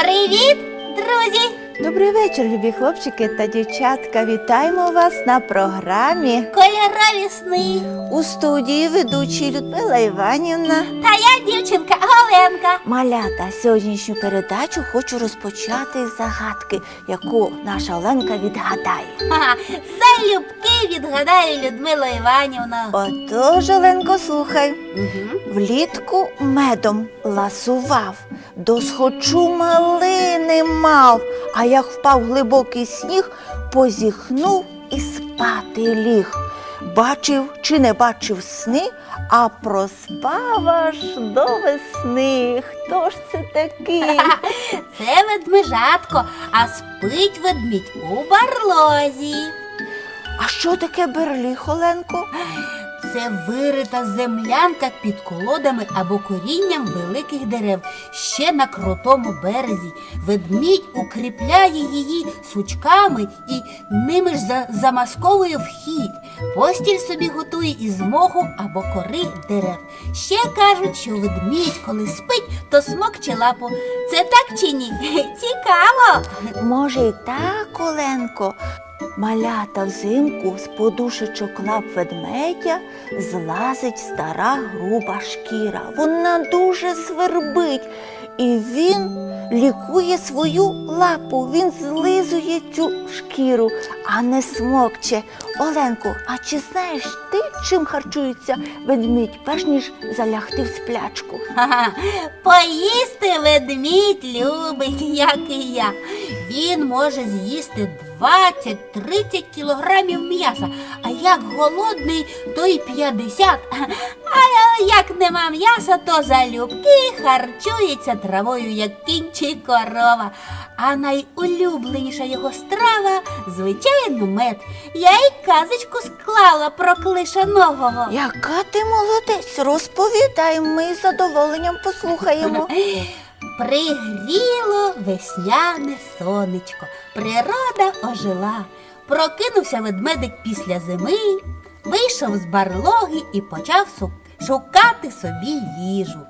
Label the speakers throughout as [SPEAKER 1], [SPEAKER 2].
[SPEAKER 1] Привіт, друзі!
[SPEAKER 2] Добрий вечір, любі хлопчики та дівчатка. Вітаємо вас на програмі
[SPEAKER 1] Кольорові сни.
[SPEAKER 2] у студії ведучі Людмила Іванівна.
[SPEAKER 1] Та я дівчинка Оленка.
[SPEAKER 2] Малята, сьогоднішню передачу хочу розпочати з загадки, яку наша Оленка відгадає.
[SPEAKER 1] Ха, Залюбки відгадає Людмила Іванівна.
[SPEAKER 2] Отож, Оленко, слухай.
[SPEAKER 1] Угу.
[SPEAKER 2] Влітку медом ласував, досхочу малини мав, а як впав глибокий сніг, позіхнув і спати ліг. Бачив чи не бачив сни, а проспав аж до весни. Хто ж це такий?
[SPEAKER 1] Це ведмежатко, а спить ведмідь у барлозі.
[SPEAKER 2] А що таке берліг, Оленко?
[SPEAKER 1] Це вирита землянка під колодами або корінням великих дерев, ще на крутому березі. Ведмідь укріпляє її сучками і ними ж замасковує вхід. Постіль собі готує із моху або кори дерев. Ще кажуть, що ведмідь, коли спить, то смокче лапу. Це так чи ні? Цікаво.
[SPEAKER 2] Може, і так, Оленко. Малята взимку з подушечок лап ведмедя злазить стара груба шкіра. Вона дуже свербить, і він лікує свою лапу. Він злизує цю шкіру, а не смокче. Оленко, а чи знаєш ти, чим харчується ведмідь, перш ніж залягти в сплячку?
[SPEAKER 1] Ха-ха, Поїсти ведмідь любить, як і я. Він може з'їсти 20-30 кілограмів м'яса, а як голодний, то й 50. А як нема м'яса, то залюбки харчується травою, як кінь чи корова. А найулюбленіша його страва, звичайно, мед. Я й казочку склала про клишаного.
[SPEAKER 2] Яка ти молодець, розповідай, ми з задоволенням послухаємо.
[SPEAKER 1] Пригріло весняне сонечко, природа ожила. Прокинувся ведмедик після зими, вийшов з барлоги і почав шукати собі їжу.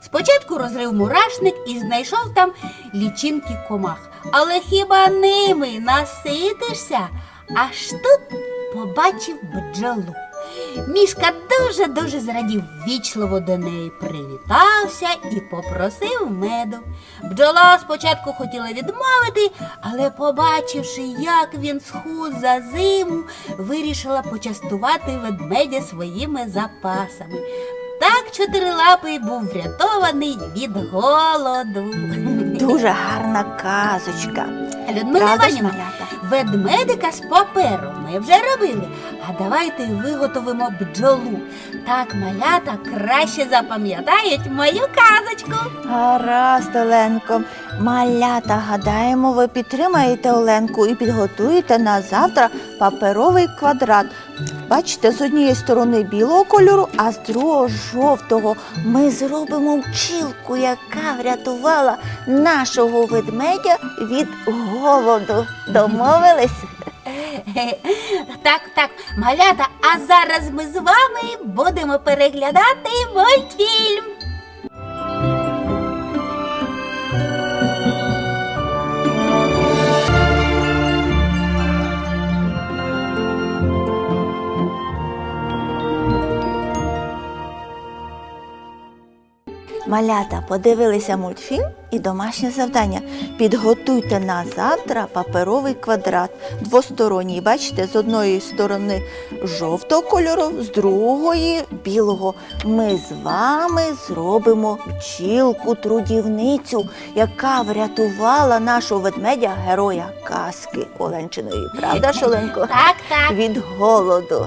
[SPEAKER 1] Спочатку розрив мурашник і знайшов там лічинки комах. Але хіба ними наситишся? Аж тут побачив бджолу. Мішка дуже-дуже зрадів, вічливо до неї привітався і попросив меду. Бджола спочатку хотіла відмовити, але, побачивши, як він схуд за зиму, вирішила почастувати ведмедя своїми запасами. Так чотирилапий був врятований від голоду.
[SPEAKER 2] Дуже гарна казочка.
[SPEAKER 1] Людмила Іванівна? Ведмедика з паперу ми вже робили. А давайте виготовимо бджолу. Так малята краще запам'ятають мою казочку.
[SPEAKER 2] Гаразд, Оленко. Малята, гадаємо, ви підтримаєте Оленку і підготуєте на завтра паперовий квадрат. Бачите, з однієї сторони білого кольору, а з другого жовтого. Ми зробимо вчілку, яка врятувала нашого ведмедя від голоду. Домовились?
[SPEAKER 1] Так, так, малята, а зараз ми з вами будемо переглядати мультфільм.
[SPEAKER 2] Малята, подивилися мультфільм і домашнє завдання. Підготуйте на завтра паперовий квадрат двосторонній. Бачите, з одної сторони жовтого кольору, з другої білого. Ми з вами зробимо пчілку трудівницю, яка врятувала нашого ведмедя героя казки Оленчиної. Правда, ж, Оленко?
[SPEAKER 1] Так, так.
[SPEAKER 2] від голоду.